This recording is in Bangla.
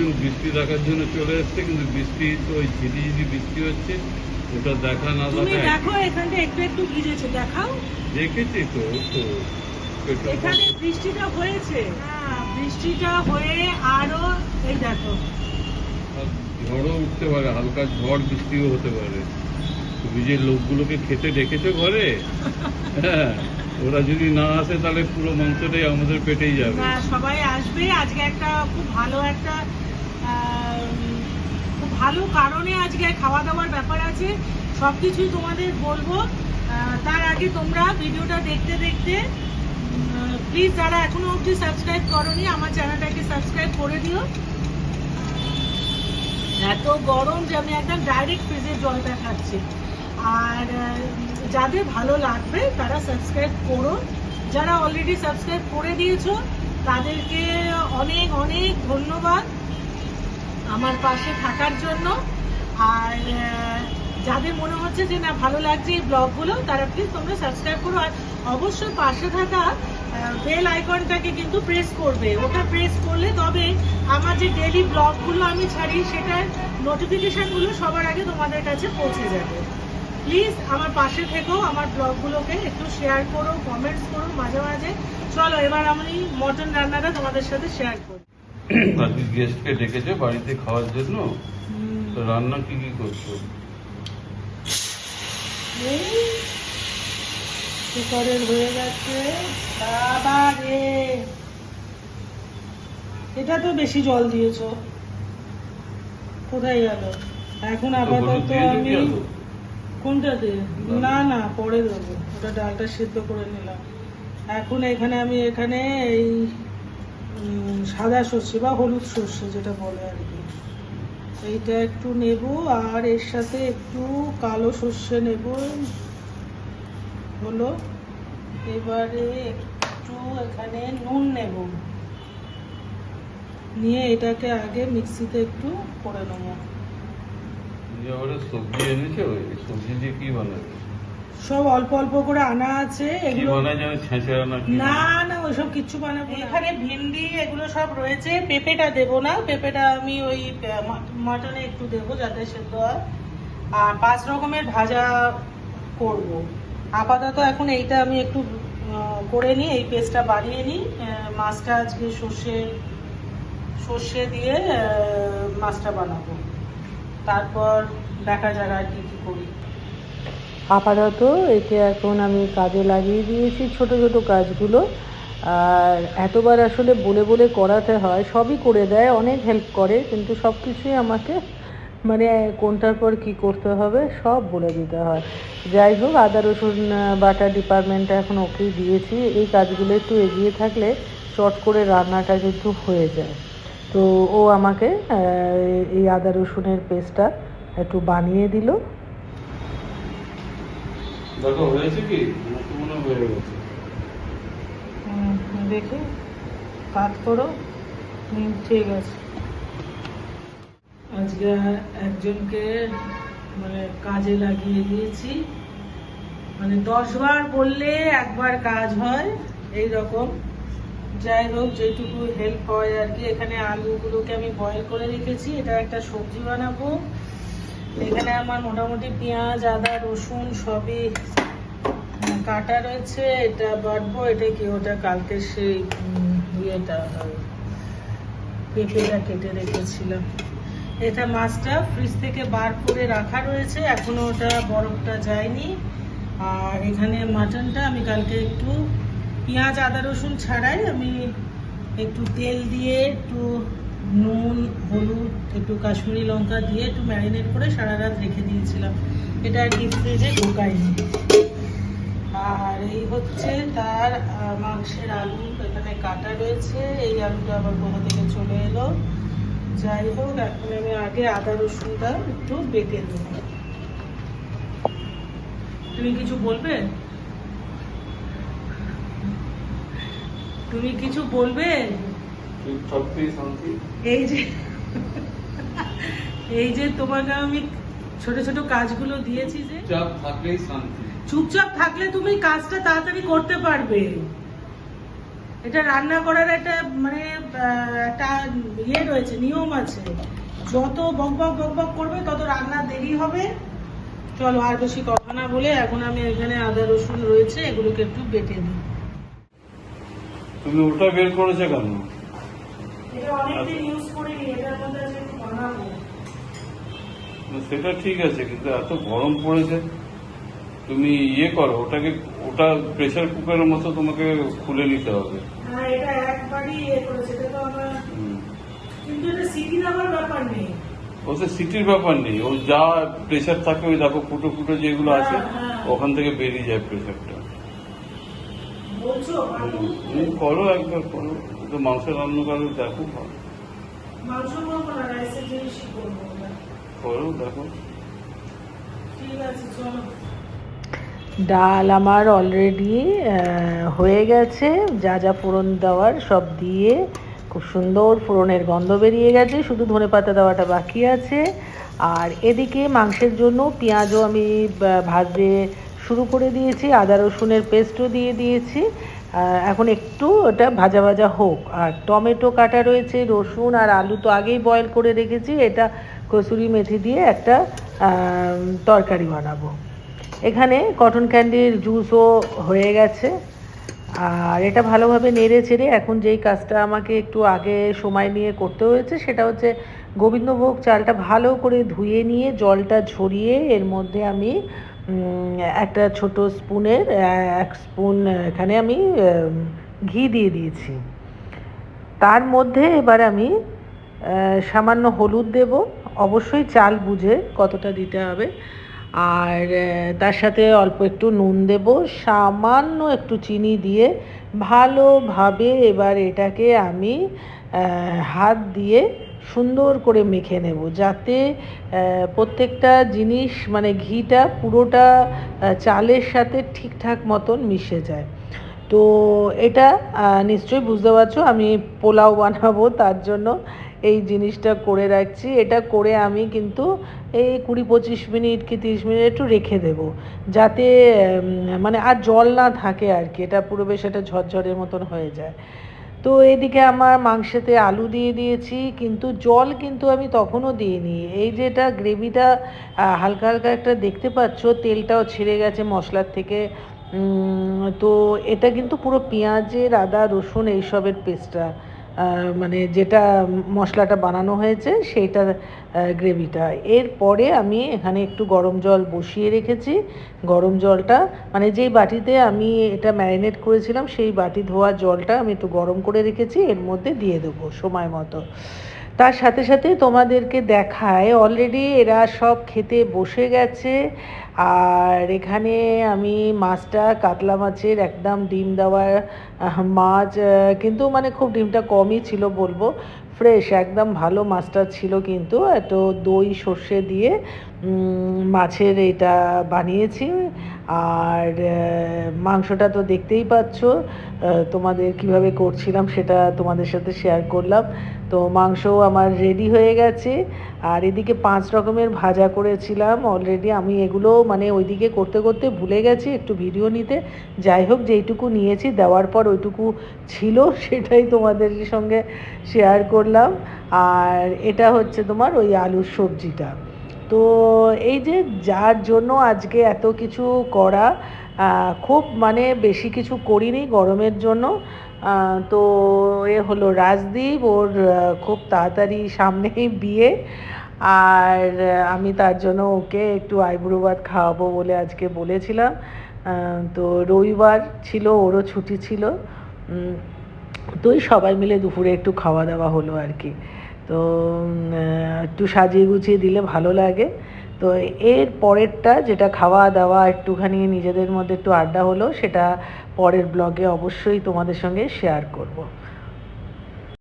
লোকজন বৃষ্টি দেখার জন্য চলে এসছে কিন্তু বৃষ্টি তো ওই ঝিরি ঝিরি বৃষ্টি হচ্ছে ওটা দেখা না তুমি দেখো এখানটা একটু একটু ভিজেছে দেখাও। দেখেছি তো তো এখানে বৃষ্টিটা হয়েছে। হ্যাঁ। বৃষ্টিটা হয়ে আরও এই দেখো। ঝড়ও উঠতে পারে হালকা ঝড় বৃষ্টিও হতে পারে। তুমি যে লোকগুলোকে খেতে ডেকেছো ঘরে? হ্যাঁ ওরা যদি না আসে তাহলে পুরো মাংসটাই আমাদের পেটেই যাবে। না সবাই আসবে। আজকে একটা খুব ভালো একটা ভালো কারণে আজকে খাওয়া দাওয়ার ব্যাপার আছে সব কিছুই তোমাদের বলব। তার আগে তোমরা ভিডিওটা দেখতে দেখতে প্লিজ যারা এখনও অবধি সাবস্ক্রাইব করনি, আমার চ্যানেলটাকে সাবস্ক্রাইব করে দিও। এত গরম যে আমি একদম ডাইরেক্ট ফ্রিজের জলটা খাচ্ছি। আর যাদের ভালো লাগবে, তারা সাবস্ক্রাইব করো। যারা অলরেডি সাবস্ক্রাইব করে দিয়েছ, তাদেরকে অনেক অনেক ধন্যবাদ। আমার পাশে থাকার জন্য। আর যাদের মনে হচ্ছে যে না, ভালো লাগছে এই ব্লগগুলো, তারা প্লিজ তোমরা সাবস্ক্রাইব করো। আর অবশ্যই পাশে থাকা বেল আইকনটাকে কিন্তু প্রেস করবে। ওটা প্রেস করলে তবে আমার যে ডেলি ব্লগগুলো আমি ছাড়ি, সেটার নোটিফিকেশনগুলো সবার আগে তোমাদের কাছে পৌঁছে যাবে। প্লিজ আমার পাশে থেকেও আমার ব্লগগুলোকে একটু শেয়ার করো কমেন্টস করো মাঝে মাঝে। চলো, এবার আমি মটন রান্নাটা তোমাদের সাথে শেয়ার করি। আজকে গেস্টকে ডেকেছে বাড়িতে খাওয়ার জন্য। তো রান্না কি কি করছ? কুকারের হয়ে গেছে। বাবা রে! এটা তো বেশি জল দিয়েছ। কোথায় গেল? এখন আপাতত আমি? কোনটাতে? না না পরে দেবো। ওটা ডালটা সিদ্ধ করে নিলাম। এখন এখানে আমি এখানে এই সাদা সর্ষে বা হলুদ সর্ষে যেটা বলে আর কি। এইটা একটু নেব আর এর সাথে একটু কালো সর্ষে নেব। হলো, এবারে একটু এখানে নুন নেব। নিয়ে এটাকে আগে মিক্সিতে একটু করে নেব। সবজি এনেছো? সবজি দিয়ে কি বানাবে? সব অল্প অল্প করে আনা আছে এগুলো না না না ওইসব কিচ্ছু বানাবো। এখানে ভিন্ডি এগুলো সব রয়েছে পেঁপেটা দেবো না পেঁপেটা আমি ওই মাটনে একটু দেবো যাতে সেদ্ধ হয়। আর পাঁচ রকমের ভাজা করব। আপাতত এখন এইটা আমি একটু করে নিই এই পেস্টটা বানিয়ে নিই। মাছটা আজকে সর্ষে সর্ষে দিয়ে মাছটা বানাবো। তারপর দেখা যাক আর কি কি করি। আপাতত একে এখন আমি কাজে লাগিয়ে দিয়েছি ছোট ছোট কাজগুলো। আর এতবার আসলে বলে বলে করাতে হয়, সবই করে দেয়, অনেক হেল্প করে, কিন্তু সব কিছুই আমাকে মানে কোনটার পর কি করতে হবে, সব বলে দিতে হয়। যাই হোক, আদা, রসুন বাটা ডিপার্টমেন্টটা এখন ওকেই দিয়েছি। এই কাজগুলো একটু এগিয়ে থাকলে চট করে রান্নাটা কিন্তু হয়ে যায়। তো ও আমাকে এই আদা, রসুনের পেস্টটা একটু বানিয়ে দিল। দেখো হয়েছে কি? মনে হয়ে গেছে। দেখি। কাট করো ঠিক আছে। আজকে একজনকে মানে কাজে লাগিয়ে দিয়েছি। মানে দশবার বললে একবার কাজ হয়, এই রকম। যাই হোক, যেটুকু হেল্প হয় আর কি, এখানে আলুগুলোকে আমি বয়েল করে রেখেছি। এটা একটা সবজি বানাবো। এখানে আমার মোটামুটি পেঁয়াজ, আদা, রসুন সবই কাটা রয়েছে। এটা বাটবো, এটা কি, ওটা কালকে সেই ইয়েটা পেঁপেটা কেটে রেখেছিলাম। এটা মাছটা ফ্রিজ থেকে বার করে রাখা রয়েছে। এখনও ওটা বরফটা যায়নি। আর এখানে মাটনটা আমি কালকে একটু পেঁয়াজ, আদা, রসুন ছাড়াই আমি একটু তেল দিয়ে একটু নুন, হলুদ, একটু কাশ্মীরি লঙ্কা দিয়ে একটু ম্যারিনেট করে সারা রাত রেখে দিয়েছিলাম। এটা ডিপ ফ্রিজে ঢোকাইনি আর এই হচ্ছে তার মাংসের আলু, এখানে কাটা রয়েছে। এই আলুটা আবার কোথা থেকে চলে এলো? যাই হোক, এখন আমি আগে আদা রসুনটা একটু বেটে দেব তুমি কিছু বলবে? তুমি কিছু বলবে? এই যে এই যে তোমাকে আমি ছোট ছোট কাজগুলো দিয়েছি যে চাপ থাকলেই শান্তি। চুপচাপ থাকলে তুমি কাজটা তাড়াতাড়ি করতে পারবে। এটা রান্না করার একটা মানে একটা ইয়ে রয়েছে নিয়ম আছে। যত বক বক বক বক করবে তত রান্না দেরি হবে। চলো আর বেশি কথা না বলে এখন আমি এখানে আদা রসুন রয়েছে এগুলোকে একটু বেটে দিই। তুমি ওটা বের করেছ কেন? সেটা ঠিক আছে কিন্তু এত গরম পড়েছে তুমি ইয়ে করো ওটাকে ওটা প্রেসার কুকারের মতো তোমাকে খুলে নিতে হবে। হ্যাঁ ইয়ে ও তো সিটির ব্যাপার নেই ও যা প্রেসার থাকে ওই দেখো ফুটো ফুটো যেগুলো আছে হ্যাঁ, হ্যাঁ। ওখান থেকে বেরিয়ে যায় প্রেশারটা করো একবার করো। তো মাংস রান্না করো দেখো। করো চলো। ডাল আমার অলরেডি হয়ে গেছে। যা যা ফোড়ন দেওয়ার সব দিয়ে খুব সুন্দর ফোড়নের গন্ধ বেরিয়ে গেছে। শুধু ধনে পাতা দেওয়াটা বাকি আছে। আর এদিকে মাংসের জন্য পেঁয়াজও আমি ভাজতে শুরু করে দিয়েছি। আদা রসুনের পেস্টও দিয়ে দিয়েছি। এখন একটু ওটা ভাজা ভাজা হোক। আর টমেটো কাটা রয়েছে, রসুন আর আলু তো আগেই বয়েল করে রেখেছি। এটা কসুরি মেথি দিয়ে একটা তরকারি বানাবো। এখানে কটন ক্যান্ডির জুসও হয়ে গেছে। আর এটা ভালোভাবে নেড়ে চেড়ে এখন যেই কাজটা আমাকে একটু আগে সময় নিয়ে করতে হয়েছে, সেটা হচ্ছে গোবিন্দভোগ চালটা ভালো করে ধুয়ে নিয়ে জলটা ঝরিয়ে এর মধ্যে আমি একটা ছোট স্পুনের এক স্পুন এখানে আমি ঘি দিয়ে দিয়েছি। তার মধ্যে এবার আমি সামান্য হলুদ দেব। অবশ্যই চাল বুঝে কতটা দিতে হবে। আর তার সাথে অল্প একটু নুন দেব। সামান্য একটু চিনি দিয়ে ভালোভাবে এবার এটাকে আমি হাত দিয়ে সুন্দর করে মেখে নেব যাতে প্রত্যেকটা জিনিস মানে ঘিটা পুরোটা চালের সাথে ঠিকঠাক মতন মিশে যায়। তো এটা নিশ্চয়ই বুঝতে পারছ, আমি পোলাও বানাবো, তার জন্য এই জিনিসটা করে রাখছি। এটা করে আমি কিন্তু এই কুড়ি পঁচিশ মিনিট কি তিরিশ মিনিট একটু রেখে দেবো। যাতে মানে আর জল না থাকে আর কি, এটা পুরো বেশ একটা ঝরঝরের মতন হয়ে যায়। তো এদিকে আমার মাংসেতে আলু দিয়ে দিয়েছি, কিন্তু জল কিন্তু আমি তখনও দিইনি। এই যে এটা গ্রেভিটা হালকা হালকা একটা দেখতে পাচ্ছ, তেলটাও ছেড়ে গেছে মশলার থেকে। তো এটা কিন্তু পুরো পেঁয়াজের, আদা, রসুন এইসবের পেস্টটা মানে যেটা মশলাটা বানানো হয়েছে সেইটা গ্রেভিটা। এরপরে আমি এখানে একটু গরম জল বসিয়ে রেখেছি। গরম জলটা মানে যেই বাটিতে আমি এটা ম্যারিনেট করেছিলাম, সেই বাটি ধোয়া জলটা আমি একটু গরম করে রেখেছি, এর মধ্যে দিয়ে দেবো সময় মতো। তার সাথে সাথে তোমাদেরকে দেখায় অলরেডি এরা সব খেতে বসে গেছে। আর এখানে আমি মাছটা কাতলা মাছের একদম ডিম দেওয়ার মাছ কিন্তু মানে খুব ডিমটা কমই ছিল বলব। ফ্রেশ একদম ভালো মাছটা ছিল কিন্তু। এত দই, সর্ষে দিয়ে মাছের এটা বানিয়েছি। আর মাংসটা তো দেখতেই পাচ্ছ তোমাদের কীভাবে করছিলাম সেটা তোমাদের সাথে শেয়ার করলাম। তো মাংস আমার রেডি হয়ে গেছে, আর এদিকে পাঁচ রকমের ভাজা করেছিলাম অলরেডি আমি এগুলো মানে ওইদিকে করতে করতে ভুলে গেছি, একটু ভিডিও নিতে। যাই হোক, যেইটুকু নিয়েছি, দেওয়ার পর ওইটুকু ছিল, সেটাই তোমাদের সঙ্গে শেয়ার করলাম। আর এটা হচ্ছে তোমার ওই আলুর সবজিটা। তো এই যে যার জন্য আজকে এত কিছু করা খুব মানে বেশি কিছু করিনি গরমের জন্য তো এ হলো রাজদীপ ওর খুব তাড়াতাড়ি সামনেই বিয়ে আর আমি তার জন্য ওকে একটু আইবুড়ো ভাত খাওয়াবো বলে আজকে বলেছিলাম তো রবিবার ছিল ওরও ছুটি ছিল উম, তো ওই সবাই মিলে দুপুরে একটু খাওয়া দাওয়া হলো আর কি। তো একটু সাজিয়ে গুছিয়ে দিলে ভালো লাগে। তো এর পরেরটা যেটা খাওয়া দাওয়া একটুখানি নিজেদের মধ্যে একটু আড্ডা হলো, সেটা পরের ব্লগে অবশ্যই তোমাদের সঙ্গে শেয়ার করব।